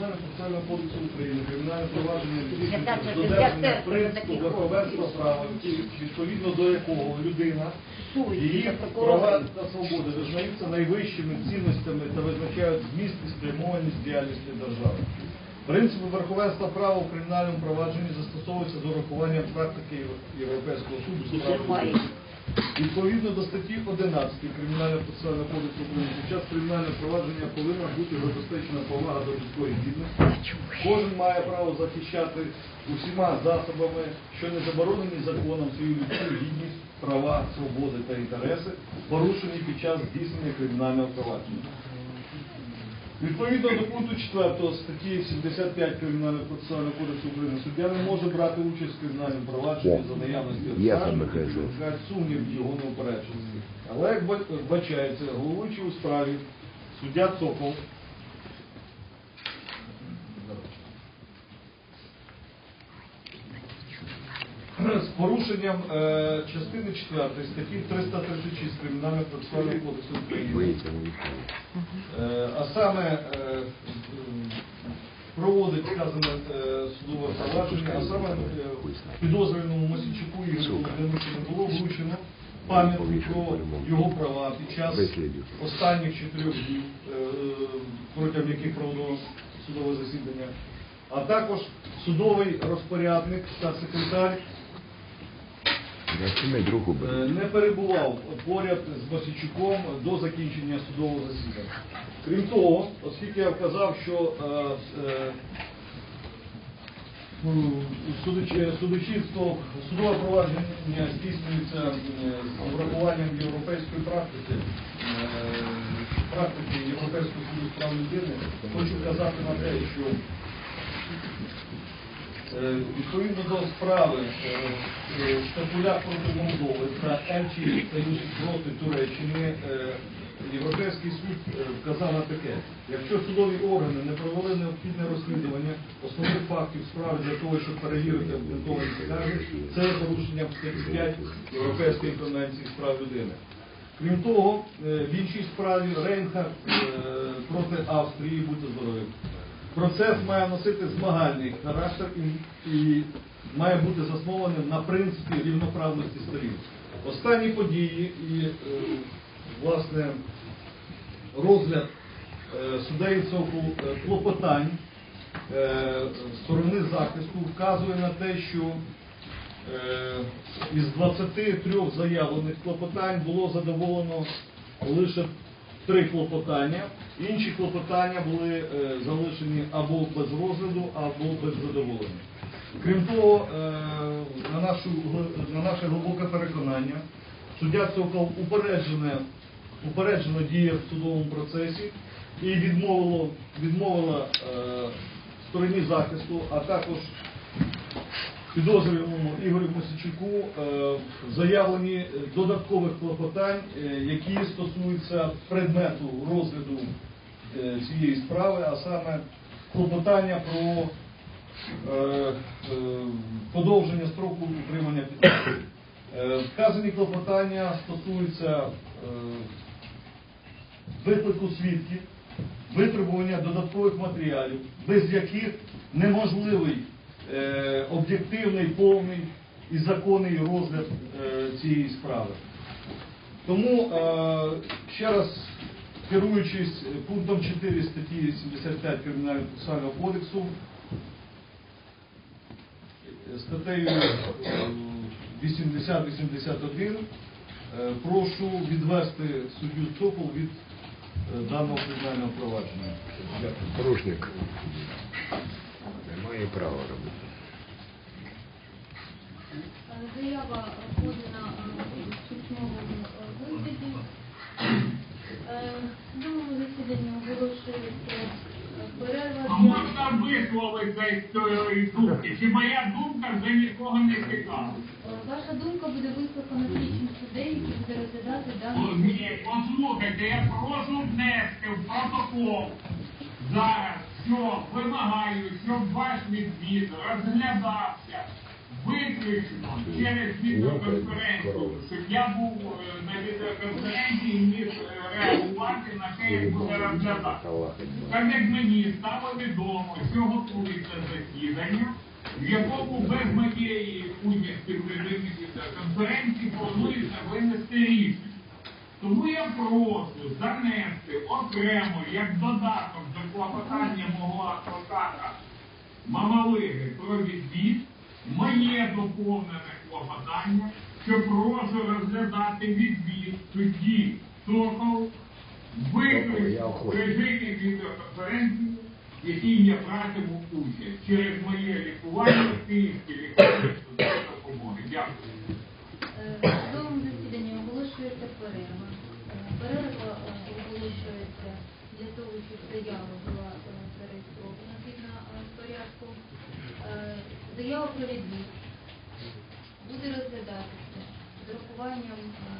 Кримінально-процесуального кодексу України, кримінальне провадження з додержання принципу верховенства права, відповідно до якого людина Її права та свободи визнаються найвищими цінностями та визначають зміст і спрямованість діяльності держави. Принципи верховенства права у кримінальному провадженні застосовуються з урахуванням практики Європейського суду. Відповідно до статті 11 Кримінального процесуального кодексу України під час кримінального провадження повинна бути забезпечена повага до людської гідності. Кожен має право захищати усіма засобами, що не заборонені законом свою людську гідність, права, свободи та інтереси, порушені під час здійснення кримінального провадження. Відповідно до пункту 4 статті 75 Кримінального процесуального кодексу України суддя не може брати участь в кримінальному провадженні за наявності обставин, які викликають сумнів його неупередженості. Але як ба- вбачається, головуючий у справі суддя Цокол з порушенням е, частини 4 статті 336 Кримінального процесуального кодексу України. Е, а саме е, проводить вказане е, судове провадження, а саме е, підозрюваному Мосійчуку Ігорю Володимировичу не було вручено пам'ятку про його права під час останніх чотирьох днів, е, протягом яких проводило судове засідання, а також судовий розпорядник та секретар Я сумею руку Е, беру. Не перебував поряд з Мосійчуком до закінчення судового засідання. Крім того, оскільки я вказав, що е, е, судочинство, судове провадження здійснюється е, з врахуванням європейської практики, е, практики Європейського суду з прав людини, хочу вказати на те, що Е, Відповідно до справи е, е, проти Молдови та Ельчі Союз проти Туреччини, е, Європейський суд е, вказав на таке, якщо судові органи не провели необхідне розслідування основних фактів справи для того, щоб перевірити обґрунтовані скарги, це є порушенням статті 5 Європейської конвенції з прав людини. Крім того, е, в іншій справі Рейнхард е, проти Австрії, будьте здорові. Процес має носити змагальний характер і, має бути заснованим на принципі рівноправності сторін. Останні події і, е, власне, розгляд е, суддею Цокол е, клопотань сторони захисту вказує на те, що із 23 заявлених клопотань було задоволено лише три клопотання. Інші клопотання були е, залишені або без розгляду, або без задоволення. Крім того, е, на, нашу, на наше глибоке переконання, суддя Цокол упереджене, упереджено діє в судовому процесі і відмовило, відмовила е, стороні захисту, а також підозрюваному Ігорю Мосичуку е, заявлені додаткових клопотань, е, які стосуються предмету розгляду е, цієї справи, а саме клопотання про подовження строку утримання під вартою. Е, Вказані клопотання стосуються виклику свідків, витребування додаткових матеріалів, без яких неможливий е, об'єктивний, повний і законний розгляд е, цієї справи. Тому е, ще раз керуючись пунктом 4 статті 75 Кримінального процесуального кодексу, статтею е, 80-81, е, прошу відвести суддю Цокол від даного кримінального провадження. Порушник. Має права робити. Заява подана в письмовому е, вигляді. Е, В засіданні оголошується е, перерва А можна висловити з цієї думки? Чи моя думка вже нікого не цікавить? Е, Ваша думка буде вислухана слідчим суддею, який буде розглядати О, дану Ні, послухайте, я прошу внести в протокол зараз, що вимагаю, щоб ваш відвід розглядався виключно через відеоконференцію, щоб я був е, на відеоконференції і міг е, реагувати на те, як буде розглядати. Так як мені стало відомо, що готується засідання, в якому без моєї участі в режимі відеоконференції планується винести рішення. Тому я прошу занести окремо як додаток до клопотання мого адвоката Мамалиги про відвід моє доповнене клопотання, що прошу розглядати відвід судді Сокол в режимі відеоконференції, в якій я братиму участь через моє лікування в Київській лікарні судової допомоги. Дякую. Заява про відвід буде розглядатися з урахуванням е,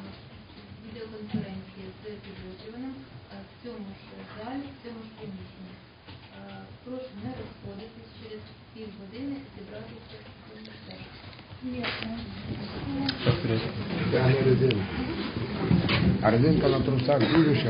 відеоконференції з підозрюваним е, в цьому ж залі, в цьому ж приміщенні. Е, Прошу не розходитись через півгодини зібратися в комісарі. Я не. А резинка на трусах дуже